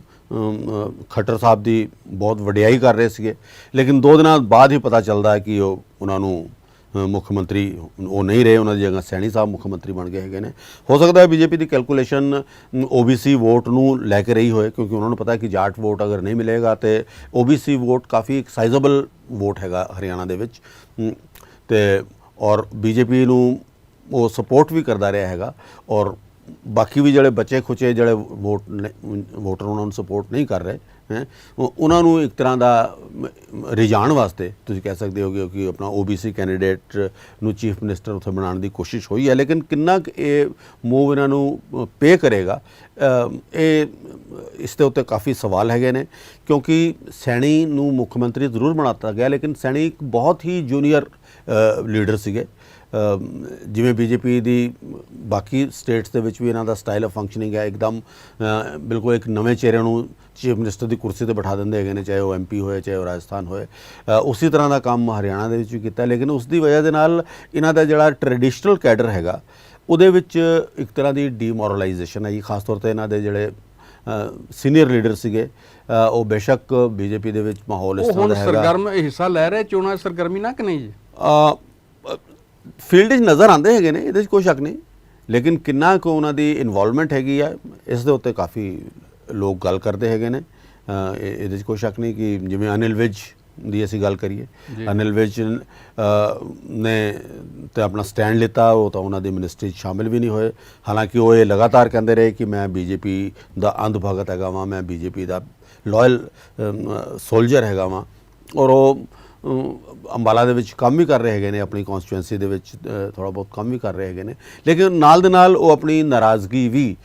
ਖੱਟਰ ਸਾਹਿਬ ਦੀ ਬਹੁਤ ਵਡਿਆਈ ਕਰ ਰਹੇ ਸੀਗੇ। ਲੇਕਿਨ ਦੋ ਦਿਨਾਂ ਬਾਅਦ ਹੀ ਪਤਾ ਚੱਲਦਾ ਹੈ ਕਿ ਉਹ ਉਹਨਾਂ ਨੂੰ ਮੁੱਖ ਮੰਤਰੀ ਉਹ ਨਹੀਂ ਰਹੇ। ਉਹਨਾਂ ਦੀ ਜਗ੍ਹਾ ਸੈਣੀ ਸਾਹਿਬ ਮੁੱਖ ਮੰਤਰੀ ਬਣ ਗਏ ਹੈਗੇ ਨੇ। ਹੋ ਸਕਦਾ ਹੈ ਬੀਜੇਪੀ ਦੀ ਕੈਲਕੂਲੇਸ਼ਨ ਓਬੀਸੀ ਵੋਟ ਨੂੰ ਲੈ ਕੇ ਰਹੀ ਹੋਏ ਕਿਉਂਕਿ ਉਹਨਾਂ ਨੂੰ ਪਤਾ ਹੈ ਕਿ ਜਾਟ ਵੋਟ ਅਗਰ ਨਹੀਂ ਮਿਲੇਗਾ ਤੇ ਓਬੀਸੀ ਵੋਟ ਕਾਫੀ ਇੱਕ ਸਾਈਜ਼ੇਬਲ ਵੋਟ ਹੈਗਾ ਹਰਿਆਣਾ ਦੇ ਵਿੱਚ। ਅਮ, ਤੇ ਔਰ ਬੀਜੇਪੀ ਨੂੰ ਉਹ ਸਪੋਰਟ ਵੀ ਕਰਦਾ ਰਿਹਾ ਹੈਗਾ। ਔਰ ਬਾਕੀ ਵੀ ਜਿਹੜੇ ਬੱਚੇ ਖੁਚੇ, ਜਿਹੜੇ ਵੋਟ ਨੇ- ਵੋਟਰ ਉਹਨਾਂ ਨੂੰ ਸਪੋਰਟ ਨਹੀਂ ਕਰ ਰਹੇ, ਹੈ ਉਹਨਾਂ ਨੂੰ ਇੱਕ ਤਰ੍ਹਾਂ ਦਾ ਮ- ਵਾਸਤੇ ਤੁਸੀਂ ਕਹਿ ਸਕਦੇ ਹੋ ਕਿ ਆਪਣਾ OBC ਕੈਂਡੀਡੇਟ ਨੂੰ ਚੀਫ ਮਿਨਿਸਟਰ ਉੱਥੇ ਬਣਾਉਣ ਦੀ ਕੋਸ਼ਿਸ਼ ਹੋਈ ਹੈ, ਲੇਕਿਨ ਕਿੰਨਾ ਕੁ ਇਹ ਮੂਵ ਇਹਨਾਂ ਨੂੰ ਪੇ ਕਰੇਗਾ ਇਹ, ਇਸ ਦੇ ਉੱਤੇ ਕਾਫੀ ਸਵਾਲ ਹੈਗੇ ਨੇ, ਕਿਉਂਕਿ ਸੈਣੀ ਨੂੰ ਮੁੱਖ ਮੰਤਰੀ ਜ਼ਰੂਰ ਬਣਾਤਾ ਗਿਆ, ਲੇਕਿਨ ਸੈਣੀ ਇੱਕ ਬਹੁਤ ਹੀ ਜੂਨੀਅਰ ਲੀਡਰ ਸੀਗੇ ਜਿਵੇਂ ਬੀਜੇਪੀ ਦੀ ਬਾਕੀ ਸਟੇਟਸ ਦੇ ਵਿੱਚ ਵੀ ਇਹਨਾਂ ਦਾ ਸਟਾਈਲ ਆਫ ਫੰਕਸ਼ਨਿੰਗ ਹੈ ਇੱਕਦਮ ਬਿਲਕੁਲ ਇੱਕ ਨਵੇਂ ਚਿਹਰੇ ਨੂੰ ਚੀਫ ਮਿਨਿਸਟਰ ਦੀ ਕੁਰਸੀ ਤੇ ਬਿਠਾ ਦਿੰਦੇ ਹੈਗੇ ਨੇ ਚਾਹੇ ਉਹ ਐਮਪੀ ਹੋਏ ਚਾਹੇ ਉਹ ਰਾਜਸਥਾਨ ਹੋਏ। ਉਸੇ ਤਰ੍ਹਾਂ ਦਾ ਕੰਮ ਹਰਿਆਣਾ ਦੇ ਵਿੱਚ ਵੀ ਕੀਤਾ ਲੇਕਿਨ ਉਸ ਦੀ ਵਜ੍ਹਾ ਦੇ ਨਾਲ ਇਹਨਾਂ ਦਾ ਜਿਹੜਾ ਟ੍ਰੈਡੀਸ਼ਨਲ ਕੈਡਰ ਹੈਗਾ ਉਹਦੇ ਵਿੱਚ ਇੱਕ ਤਰ੍ਹਾਂ ਦੀ ਡੀਮੋਰਲਾਈਜੇਸ਼ਨ ਹੈ ਜੀ ਖਾਸ ਤੌਰ ਤੇ ਇਹਨਾਂ ਦੇ ਜਿਹੜੇ ਸੀਨੀਅਰ ਲੀਡਰ ਸੀਗੇ ਉਹ ਬੇਸ਼ੱਕ ਬੀਜੇਪੀ ਦੇ ਵਿੱਚ ਮਾਹੌਲ ਇਸ ਉਹ ਤਰ੍ਹਾਂ ਦਾ ਹੈਗਾ। ਸਰਗਰਮ ਹਿੱਸਾ ਲੈ ਰਹੇ ਚੋਣਾਂ ਸਰਗਰਮੀ ਨਾ ਕਿ ਨਹੀਂ ਜੀ? ਫੀਲਡ 'ਚ ਨਜ਼ਰ ਆਉਂਦੇ ਹੈਗੇ ਨੇ ਇਹਦੇ 'ਚ ਕੋਈ ਸ਼ੱਕ ਨਹੀਂ। ਲੇਕਿਨ ਕਿੰਨਾ ਕੁ ਉਹਨਾਂ ਦੀ ਇਨਵੋਲਵਮੈਂਟ ਹੈਗੀ ਆ ਇਸ ਦੇ ਉੱਤੇ ਕਾਫੀ ਲੋਕ ਗੱਲ ਕਰਦੇ ਹੈਗੇ ਨੇ। ਇਹਦੇ 'ਚ ਕੋਈ ਸ਼ੱਕ ਨਹੀਂ ਕਿ ਜਿਵੇਂ ਅਨਿਲ ਵਿਜ ਦੀ ਅਸੀਂ ਗੱਲ ਕਰੀਏ। ਅਨਿਲ ਵਿਜ ਨੇ ਤੇ ਆਪਣਾ ਸਟੈਂਡ ਲਿੱਤਾ ਉਹ ਤਾਂ ਉਹਨਾਂ ਦੀ ਮਿਨਿਸਟਰੀ 'ਚ ਸ਼ਾਮਿਲ ਵੀ ਨਹੀਂ ਹੋਏ। ਹਾਲਾਂਕਿ ਉਹ ਇਹ ਲਗਾਤਾਰ ਕਹਿੰਦੇ ਰਹੇ ਕਿ ਮੈਂ ਬੀਜੇਪੀ ਦਾ ਅੰਧ ਭਗਤ ਹੈਗਾ ਵਾਂ ਮੈਂ ਬੀਜੇਪੀ ਦਾ ਲਾਇਲ ਸੋਲਜਰ ਹੈਗਾ ਵਾਂ। ਔਰ ਉਹ ਅੰਬਾਲਾ ਦੇ ਵਿੱਚ ਕੰਮ ਵੀ ਕਰ ਰਹੇ ਹੈਗੇ ਨੇ, ਆਪਣੀ ਕਨਸਟੀਟੂਐਂਸੀ ਦੇ ਵਿੱਚ ਥੋੜਾ ਬਹੁਤ ਕੰਮ ਵੀ ਕਰ ਰਹੇ ਹੈਗੇ ਨੇ। ਲੇਕਿਨ ਨਾਲ ਦੇ ਨਾਲ ਉਹ ਆਪਣੀ ਨਾਰਾਜ਼ਗੀ ਵੀ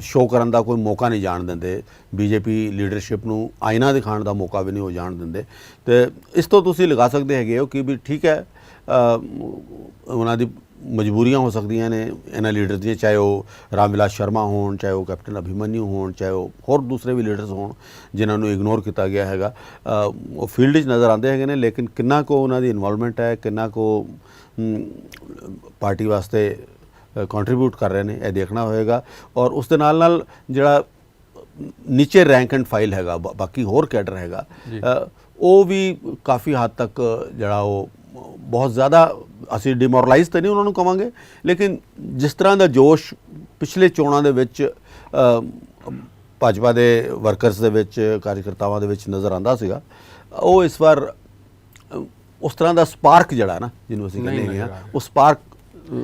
ਸ਼ੋਅ ਕਰਨ ਦਾ ਕੋਈ ਮੌਕਾ ਨਹੀਂ ਜਾਣ ਦਿੰਦੇ। ਬੀਜੇਪੀ ਲੀਡਰਸ਼ਿਪ ਨੂੰ ਆਇਨਾ ਦਿਖਾਉਣ ਦਾ ਮੌਕਾ ਵੀ ਨਹੀਂ ਉਹ ਜਾਣ ਦਿੰਦੇ। ਤੇ ਇਸ ਤੋਂ ਤੁਸੀਂ ਲਗਾ ਸਕਦੇ ਹੈਗੇ ਹੋ ਕਿ ਵੀ ਠੀਕ ਹੈ ਉਹਨਾਂ ਦੀ ਮਜਬੂਰੀਆਂ ਹੋ ਸਕਦੀਆਂ ਨੇ ਇਹਨਾਂ ਲੀਡਰਸ ਦੀਆਂ ਚਾਹੇ ਉਹ ਰਾਮ ਵਿਲਾਸ ਸ਼ਰਮਾ ਹੋਣ ਚਾਹੇ ਉਹ ਕੈਪਟਨ ਅਭਿਮਨਿਊ ਹੋਣ ਚਾਹੇ ਉਹ ਹੋਰ ਦੂਸਰੇ ਵੀ ਲੀਡਰਸ ਹੋਣ ਜਿਨ੍ਹਾਂ ਨੂੰ ਇਗਨੋਰ ਕੀਤਾ ਗਿਆ ਹੈਗਾ। ਉਹ ਫੀਲਡ 'ਚ ਨਜ਼ਰ ਆਉਂਦੇ ਹੈਗੇ ਨੇ ਲੇਕਿਨ ਕਿੰਨਾ ਕੋ ਉਹਨਾਂ ਦੀ ਇਨਵੋਲਵਮੈਂਟ ਹੈ ਕਿੰਨਾ ਕੋ ਪਾਰਟੀ ਵਾਸਤੇ ਕੰਟਰੀਬਿਊਟ ਕਰ ਰਹੇ ਨੇ ਇਹ ਦੇਖਣਾ ਹੋਏਗਾ। ਔਰ ਉਸ ਦੇ ਨਾਲ ਨਾਲ ਜਿਹੜਾ ਨੀਚੇ ਰੈਂਕ ਐਂਡ ਫਾਈਲ ਹੈਗਾ ਬਾਕੀ ਹੋਰ ਕੈਡਰ ਹੈਗਾ ਉਹ ਵੀ ਕਾਫੀ ਹੱਦ ਤੱਕ ਜਿਹੜਾ ਉਹ ਬਹੁਤ ਜ਼ਿਆਦਾ ਅਸੀਂ ਡਿਮੋਰਲਾਈਜ਼ ਤਾਂ ਨਹੀਂ ਉਹਨਾਂ ਨੂੰ ਕਵਾਂਗੇ ਲੇਕਿਨ ਜਿਸ ਤਰ੍ਹਾਂ ਦਾ ਜੋਸ਼ ਪਿਛਲੇ ਚੋਣਾਂ ਦੇ ਵਿੱਚ ਭਾਜਪਾ ਦੇ ਵਰਕਰਸ ਦੇ ਵਿੱਚ ਕਾਰਜਕਰਤਾਵਾਂ ਦੇ ਵਿੱਚ ਨਜ਼ਰ ਆਂਦਾ ਸੀਗਾ ਉਹ ਇਸ ਵਾਰ ਉਸ ਤਰ੍ਹਾਂ ਦਾ ਸਪਾਰਕ ਜਿਹੜਾ ਨਾ ਜਿਹਨੂੰ ਅਸੀਂ ਕਹਿੰਦੇ ਹਾਂ। ਉਹ ਸਪਾਰਕ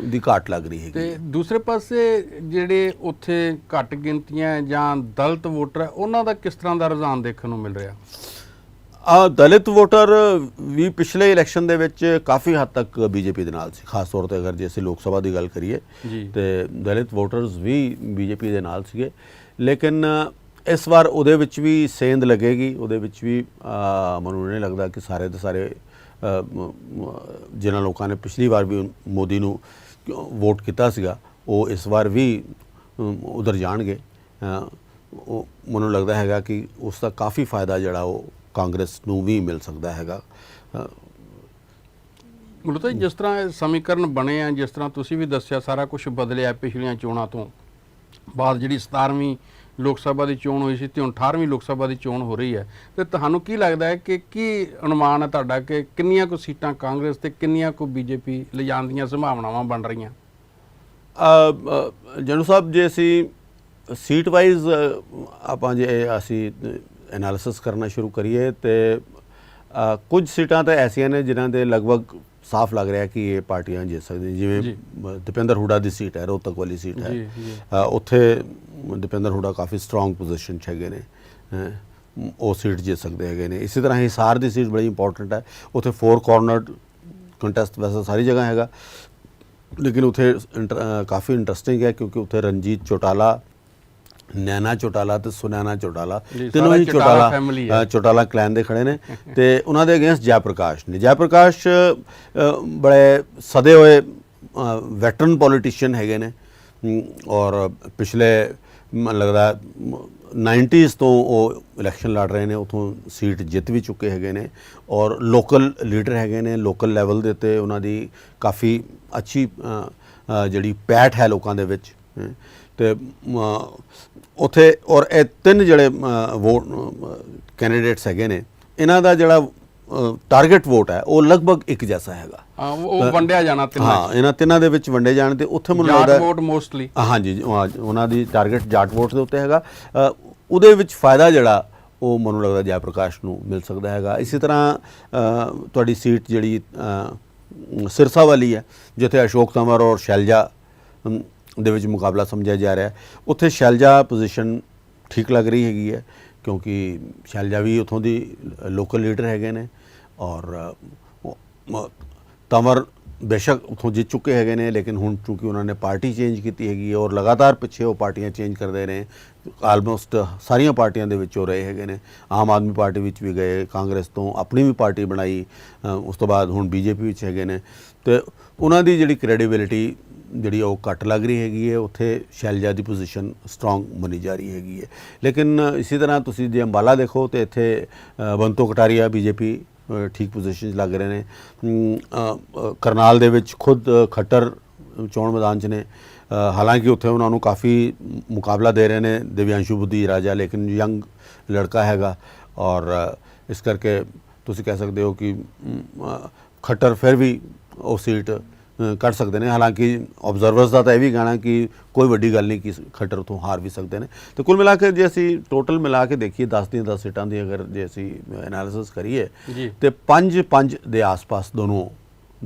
ਦੀ ਘਾਟ ਲੱਗ ਰਹੀ ਹੈਗੀ ਤੇ ਦੂਸਰੇ ਪਾਸੇ ਜਿਹੜੇ ਉੱਥੇ ਘੱਟ ਗਿਣਤੀਆਂ ਜਾਂ ਦਲਿਤ ਵੋਟਰ ਹੈ ਉਹਨਾਂ ਦਾ ਕਿਸ ਤਰ੍ਹਾਂ ਦਾ ਰੁਝਾਨ ਦੇਖਣ ਨੂੰ ਮਿਲ ਰਿਹਾ ਆ ਦਲਿਤ ਵੋਟਰ ਵੀ ਪਿਛਲੇ ਇਲੈਕਸ਼ਨ ਦੇ ਵਿੱਚ ਕਾਫੀ ਹੱਦ ਤੱਕ ਬੀਜੇਪੀ ਦੇ ਨਾਲ ਸੀ ਖਾਸ ਤੌਰ ਤੇ ਅਗਰ ਜੇ ਅਸੀਂ ਲੋਕ ਸਭਾ ਦੀ ਗੱਲ ਕਰੀਏ। ਤੇ ਦਲਿਤ ਵੋਟਰਸ ਵੀ ਬੀਜੇਪੀ ਦੇ ਨਾਲ ਸੀਗੇ ਲੇਕਿਨ ਇਸ ਵਾਰ ਉਹਦੇ ਵਿੱਚ ਵੀ ਸੇਂਧ ਲੱਗੇਗੀ ਉਹਦੇ ਵਿੱਚ ਵੀ ਮੈਨੂੰ ਨਹੀਂ ਲੱਗਦਾ ਕਿ ਸਾਰੇ ਦੇ ਸਾਰੇ ਜਿਨ੍ਹਾਂ ਲੋਕਾਂ ਨੇ ਪਿਛਲੀ ਵਾਰ ਵੀ ਮੋਦੀ ਨੂੰ ਵੋਟ ਕੀਤਾ ਸੀਗਾ ਉਹ ਇਸ ਵਾਰ ਵੀ ਉਧਰ ਜਾਣਗੇ ਉਹ ਮੈਨੂੰ ਲੱਗਦਾ ਹੈਗਾ ਕਿ ਉਸ ਦਾ ਕਾਫੀ ਫਾਇਦਾ ਜਿਹੜਾ ਉਹ ਕਾਂਗਰਸ ਨੂੰ ਵੀ ਮਿਲ ਸਕਦਾ ਹੈਗਾ। ਮਤਲਬ ਜਿਸ ਤਰ੍ਹਾਂ ਇਹ ਸਮੀਕਰਨ ਬਣੇ ਆ ਜਿਸ ਤਰ੍ਹਾਂ ਤੁਸੀਂ ਵੀ ਦੱਸਿਆ ਸਾਰਾ ਕੁਝ ਬਦਲਿਆ ਪਿਛਲੀਆਂ ਚੋਣਾਂ ਤੋਂ। ਬਾਅਦ ਜਿਹੜੀ 17ਵੀਂ ਲੋਕ ਸਭਾ ਦੀ ਚੋਣ ਹੋਈ ਸੀ ਤੇ ਹੁਣ 18ਵੀਂ ਲੋਕ ਸਭਾ ਦੀ ਚੋਣ ਹੋ ਰਹੀ ਹੈ। ਤੇ ਤੁਹਾਨੂੰ ਕੀ ਲੱਗਦਾ ਹੈ ਕਿ ਕੀ ਅਨੁਮਾਨ ਹੈ ਤੁਹਾਡਾ ਕਿ ਕਿੰਨੀਆਂ ਕੁ ਸੀਟਾਂ ਕਾਂਗਰਸ ਤੇ ਕਿੰਨੀਆਂ ਕੁ ਬੀਜੇਪੀ ਲਿਜਾਣ ਦੀਆਂ ਸੰਭਾਵਨਾਵਾਂ ਬਣ ਰਹੀਆਂ? ਜਨੂ ਸਾਹਿਬ ਜੇ ਅਸੀਂ ਸੀਟ ਵਾਈਜ਼ ਆਪਾਂ ਜੇ ਅਸੀਂ ਐਨਾਲਿਸਿਸ ਕਰਨਾ ਸ਼ੁਰੂ ਕਰੀਏ ਤੇ ਕੁਝ ਸੀਟਾਂ ਤਾਂ ਐਸੀਆਂ ਨੇ ਜਿਨ੍ਹਾਂ ਦੇ ਲਗਭਗ ਸਾਫ਼ ਲੱਗ ਰਿਹਾ ਕਿ ਇਹ ਪਾਰਟੀਆਂ ਜਿੱਤ ਸਕਦੀਆਂ। ਜਿਵੇਂ ਦੀਪਿੰਦਰ ਹੁਡਾ ਦੀ ਸੀਟ ਹੈ ਰੋਹਤਕ ਵਾਲੀ ਸੀਟ ਹੈ। ਉੱਥੇ ਦੀਪਿੰਦਰ ਹੁਡਾ ਕਾਫੀ ਸਟਰੋਂਗ ਪੋਜੀਸ਼ਨ 'ਚ ਹੈਗੇ ਨੇ। ਉਹ ਸੀਟ ਜਿੱਤ ਸਕਦੇ ਹੈਗੇ ਨੇ। ਇਸੇ ਤਰ੍ਹਾਂ ਹਿਸਾਰ ਦੀ ਸੀਟ ਬੜੀ ਇੰਪੋਰਟੈਂਟ ਹੈ। ਉੱਥੇ ਫੋਰ ਕਾਰਨਰਡ ਕੰਟੈਸਟ ਵੈਸੇ ਸਾਰੀ ਜਗ੍ਹਾ ਹੈਗਾ। ਲੇਕਿਨ ਉਥੇ ਕਾਫੀ ਇੰਟਰਸਟਿੰਗ ਹੈ ਕਿਉਂਕਿ ਉਥੇ ਰਣਜੀਤ ਚੋਟਾਲਾ ਨੈਨਾ ਚੋਟਾਲਾ ਤੇ ਸੁਨੈਨਾ ਚੋਟਾਲਾ ਤਿੰਨੋਂ ਹੀ ਚੋਟਾਲਾ ਚੋਟਾਲਾ ਕਲੈਨ ਦੇ ਖੜੇ ਨੇ ਤੇ ਉਹਨਾਂ ਦੇ ਅਗੇਂਸਟ ਜੈ ਪ੍ਰਕਾਸ਼ ਨੇ। ਜੈ ਪ੍ਰਕਾਸ਼ ਬੜੇ ਸਦੇ ਹੋਏ ਵੈਟਰਨ ਪੋਲੀਟੀਸ਼ੀਅਨ ਹੈਗੇ ਨੇ। ਔਰ ਪਿਛਲੇ ਲੱਗਦਾ 90s ਤੋਂ ਉਹ ਇਲੈਕਸ਼ਨ ਲੜ ਰਹੇ ਨੇ ਉਥੋਂ ਸੀਟ ਜਿੱਤ ਵੀ ਚੁੱਕੇ ਹੈਗੇ ਨੇ। ਔਰ ਲੋਕਲ ਲੀਡਰ ਹੈਗੇ ਨੇ ਲੋਕਲ ਲੈਵਲ ਦੇ ਉੱਤੇ ਉਹਨਾਂ ਦੀ ਕਾਫੀ ਅੱਛੀ ਜਿਹੜੀ ਪੈਠ ਹੈ ਲੋਕਾਂ ਦੇ ਵਿੱਚ। ਤੇ ਉਥੇ ਔਰ ਇਹ ਤਿੰਨ ਜਿਹੜੇ ਵੋਟ ਕੈਂਡੀਡੇਟਸ ਹੈਗੇ ਨੇ ਇਹਨਾਂ ਦਾ ਜਿਹੜਾ ਟਾਰਗੇਟ ਵੋਟ ਹੈ ਉਹ ਲਗਭਗ ਇੱਕ ਜੈਸਾ ਹੈਗਾ। ਹਾਂ, ਉਹ ਵੰਡਿਆ ਜਾਣਾ ਤਿੰਨਾਂ ਹਾਂ ਇਹਨਾਂ ਤਿੰਨਾਂ ਦੇ ਵਿੱਚ ਵੰਡੇ ਜਾਣ ਤੇ ਉੱਥੇ ਮੈਨੂੰ ਜਾਟ ਲੱਗਦਾ ਵੋਟ ਮੋਸਟਲੀ ਹਾਂਜੀ ਉਹ- ਉਹਨਾਂ ਦੀ ਟਾਰਗੇਟ ਜਾਟ ਵੋਟ ਦੇ ਉੱਤੇ ਹੈਗਾ। ਉਹਦੇ ਵਿੱਚ ਫਾਇਦਾ ਜਿਹੜਾ ਉਹ ਮੈਨੂੰ ਲੱਗਦਾ ਜੈ ਪ੍ਰਕਾਸ਼ ਨੂੰ ਮਿਲ ਸਕਦਾ ਹੈਗਾ। ਇਸੇ ਤਰ੍ਹਾਂ ਤੁਹਾਡੀ ਸੀਟ ਜਿਹੜੀ ਸਿਰਸਾ ਵਾਲੀ ਹੈ ਜਿੱਥੇ ਅਸ਼ੋਕ ਤੰਵਰ ਔਰ ਸ਼ੈਲਜਾ ਦੇ ਵਿੱਚ ਮੁਕਾਬਲਾ ਸਮਝਿਆ ਜਾ ਰਿਹਾ ਉੱਥੇ ਸ਼ੈਲਜਾ ਪੋਜੀਸ਼ਨ ਠੀਕ ਲੱਗ ਰਹੀ ਹੈਗੀ ਹੈ ਕਿਉਂਕਿ ਸ਼ੈਲਜਾ ਵੀ ਉਥੋਂ ਦੀ ਲੋਕਲ ਲੀਡਰ ਹੈਗੇ ਨੇ ਔਰ ਅ, ਤੰਵਰ ਬੇਸ਼ੱਕ ਉਥੋਂ ਜਿੱਤ ਚੁੱਕੇ ਹੈਗੇ ਨੇ ਲੇਕਿਨ ਹੁਣ ਚੂੰਕਿ ਉਹਨਾਂ ਨੇ ਪਾਰਟੀ ਚੇਂਜ ਕੀਤੀ ਹੈਗੀ ਹੈ ਔਰ ਲਗਾਤਾਰ ਪਿੱਛੇ ਉਹ ਪਾਰਟੀਆਂ ਚੇਂਜ ਕਰਦੇ ਨੇ। ਆਲਮੋਸਟ ਸਾਰੀਆਂ ਪਾਰਟੀਆਂ ਦੇ ਵਿੱਚ ਉਹ ਰਹੇ ਹੈਗੇ ਨੇ। ਆਮ ਆਦਮੀ ਪਾਰਟੀ ਵਿੱਚ ਵੀ ਗਏ ਕਾਂਗਰਸ ਤੋਂ ਆਪਣੀ ਵੀ ਪਾਰਟੀ ਬਣਾਈ ਉਸ ਤੋਂ ਬਾਅਦ ਹੁਣ ਬੀਜੇਪੀ ਵਿੱਚ ਹੈਗੇ ਨੇ। ਤੇ ਉਹਨਾਂ ਦੀ ਜਿਹੜੀ ਕ੍ਰੈਡੀਬਿਲਿਟੀ ਜਿਹੜੀ ਉਹ ਘੱਟ ਲੱਗ ਰਹੀ ਹੈਗੀ ਹੈ ਉੱਥੇ ਸ਼ੈਲਜਾ ਦੀ ਪੋਜੀਸ਼ਨ ਸਟਰੋਂਗ ਮੰਨੀ ਜਾ ਰਹੀ ਹੈਗੀ ਹੈ। ਲੇਕਿਨ ਇਸੇ ਤਰ੍ਹਾਂ ਤੁਸੀਂ ਜੇ ਅੰਬਾਲਾ ਦੇਖੋ ਤੇ ਇੱਥੇ ਅ, ਬੰਤੋ ਕਟਾਰੀਆ ਬੀਜੇਪੀ ਠੀਕ ਪੋਜੀਸ਼ਨ 'ਚ ਲੱਗ ਰਹੇ ਨੇ। ਕਰਨਾਲ ਦੇ ਵਿੱਚ ਖੁਦ ਖੱਟਰ ਚੋਣ ਮੈਦਾਨ 'ਚ ਨੇ। ਹਾਲਾਂਕਿ ਉੱਥੇ ਉਹਨਾਂ ਨੂੰ ਕਾਫੀ ਮੁਕਾਬਲਾ ਦੇ ਰਹੇ ਨੇ ਦਿਵਿਆਂਸ਼ੂ ਬੁੱਧੀ ਰਾਜਾ ਲੇਕਿਨ ਯੰਗ ਲੜਕਾ ਹੈਗਾ। ਔਰ ਇਸ ਕਰਕੇ ਤੁਸੀਂ ਕਹਿ ਸਕਦੇ ਹੋ ਕਿ ਖੱਟਰ ਫਿਰ ਵੀ ਉਹ ਸੀਟ ਕੱਢ ਸਕਦੇ ਨੇ। ਹਾਲਾਂਕਿ ਆਬਜ਼ਰਵਰਸ ਦਾ ਤਾਂ ਇਹ ਵੀ ਕਹਿਣਾ ਕਿ ਕੋਈ ਵੱਡੀ ਗੱਲ ਨਹੀਂ ਕਿ ਖੱਟਰ ਤੋਂ ਹਾਰ ਵੀ ਸਕਦੇ ਨੇ। ਤੇ ਕੁੱਲ ਮਿਲਾ ਕੇ ਜੇ ਅਸੀਂ ਟੋਟਲ ਮਿਲਾ ਕੇ ਦੇਖੀਏ 10 ਦੀਆਂ 10 ਸੀਟਾਂ ਦੀ ਅਗਰ ਜੇ ਅਸੀਂ ਐਨਾਲਿਸਿਸ ਕਰੀਏ ਤੇ 5 5 ਦੇ ਆਸ-ਪਾਸ ਦੋਨੋਂ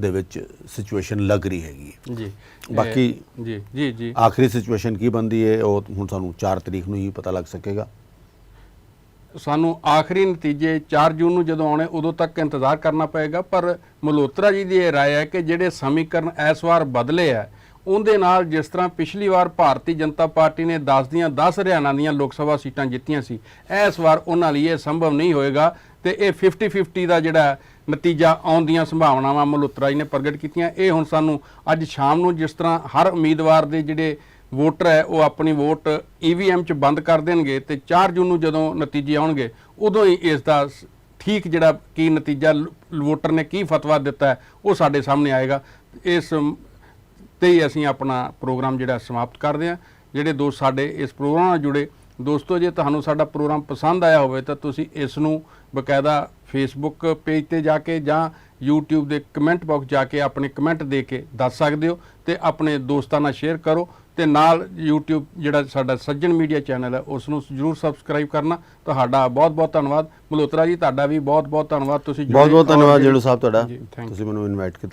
ਦੇ ਵਿੱਚ ਸਿਚੁਏਸ਼ਨ ਲੱਗ ਰਹੀ ਹੈਗੀ ਜੀ। ਬਾਕੀ ਜੀ ਜੀ ਜੀ। ਆਖਰੀ ਸਿਚੁਏਸ਼ਨ ਕੀ ਬੰਦੀ ਹੈ ਉਹ ਹੁਣ ਸਾਨੂੰ 4 ਤਰੀਕ ਨੂੰ ਹੀ ਪਤਾ ਲੱਗ ਸਕੇਗਾ। ਸਾਨੂੰ ਆਖਰੀ ਨਤੀਜੇ 4 ਜੂਨ ਨੂੰ ਜਦੋਂ ਆਉਣੇ, ਉਦੋਂ ਤੱਕ ਇੰਤਜ਼ਾਰ ਕਰਨਾ ਪਏਗਾ। ਪਰ ਮਲਹੋਤਰਾ ਜੀ ਦੀ ਇਹ ਰਾਏ ਹੈ ਕਿ ਜਿਹੜੇ ਸਮੀਕਰਨ ਇਸ ਵਾਰ ਬਦਲੇ ਆ ਉਹਦੇ ਨਾਲ ਜਿਸ ਤਰ੍ਹਾਂ ਪਿਛਲੀ ਵਾਰ ਭਾਰਤੀ ਜਨਤਾ ਪਾਰਟੀ ਨੇ 10 ਦੀਆਂ 10 ਹਰਿਆਣਾ ਦੀਆਂ ਲੋਕ ਸਭਾ ਸੀਟਾਂ ਜਿੱਤੀਆਂ ਸੀ, ਇਸ ਵਾਰ ਉਹਨਾਂ ਲਈ ਇਹ ਸੰਭਵ ਨਹੀਂ ਹੋਏਗਾ ਤੇ ਇਹ 50-50 ਦਾ ਜਿਹੜਾ ਨਤੀਜਾ ਆਉਣ ਦੀਆਂ ਸੰਭਾਵਨਾਵਾਂ ਮਲਹੋਤਰਾ ਜੀ ਨੇ ਪ੍ਰਗਟ ਕੀਤੀਆਂ। ਇਹ ਹੁਣ ਸਾਨੂੰ ਅੱਜ ਸ਼ਾਮ ਨੂੰ ਜਿਸ ਤਰ੍ਹਾਂ ਹਰ ਉਮੀਦਵਾਰ ਦੇ ਜਿਹੜੇ ਵੋਟਰ ਹੈ, ਉਹ ਆਪਣੀ ਵੋਟ ਈਵੀਐਮ 'ਚ ਬੰਦ ਕਰ ਦੇਣਗੇ ਤੇ 4 ਜੂਨ ਨੂੰ ਜਦੋਂ ਨਤੀਜੇ ਆਉਣਗੇ, ਉਦੋਂ ਹੀ ਇਸ ਦਾ ਸ- ਠੀਕ ਜਿਹੜਾ ਕੀ ਨਤੀਜਾ ਵੋਟਰ ਨੇ ਕੀ ਫਤਵਾ ਦਿੱਤਾ ਉਹ ਸਾਡੇ ਸਾਹਮਣੇ ਆਏਗਾ। ਇਸ, ਤੇ ਹੀ ਅਸੀਂ ਆਪਣਾ ਪ੍ਰੋਗਰਾਮ ਜਿਹੜਾ ਸਮਾਪਤ ਕਰਦੇ ਹਾਂ। ਜਿਹੜੇ ਦੋਸਤ ਸਾਡੇ ਇਸ ਪ੍ਰੋਗਰਾਮ ਨਾਲ ਜੁੜੇ, ਦੋਸਤੋ, ਜੇ ਤੁਹਾਨੂੰ ਸਾਡਾ ਪ੍ਰੋਗਰਾਮ ਪਸੰਦ ਆਇਆ ਹੋਵੇ ਤਾਂ ਤੁਸੀਂ ਇਸ ਨੂੰ ਬਕਾਇਦਾ ਫੇਸਬੁੱਕ ਪੇਜ ਤੇ ਜਾ ਕੇ ਜਾਂ YouTube ਦੇ ਕਮੈਂਟ ਬਾਕਸ ਜਾ ਕੇ ਆਪਣੇ ਕਮੈਂਟ ਦੇ ਕੇ ਦੱਸ ਸਕਦੇ ਹੋ ਤੇ ਆਪਣੇ ਦੋਸਤਾਂ ਨਾਲ ਸ਼ੇਅਰ ਕਰੋ। ਤੇ ਨਾਲ YouTube ਜਿਹੜਾ ਸਾਡਾ ਸੱਜਣ ਮੀਡੀਆ ਚੈਨਲ ਹੈ ਉਸ ਨੂੰ ਜਰੂਰ ਸਬਸਕ੍ਰਾਈਬ ਕਰਨਾ। ਤੁਹਾਡਾ ਬਹੁਤ ਬਹੁਤ ਧੰਨਵਾਦ। ਮਲਹੋਤਰਾ ਜੀ ਤੁਹਾਡਾ ਵੀ ਬਹੁਤ ਬਹੁਤ ਧੰਨਵਾਦ। ਤੁਸੀਂ ਬਹੁਤ ਬਹੁਤ ਧੰਨਵਾਦ ਜਿਹੜੇ- ਜੇਲੂ ਸਾਹਿਬ ਤੁਹਾਡਾ. ਤੁਸੀਂ ਮੈਨੂੰ ਇਨਵਾਈਟ ਕੀਤਾ।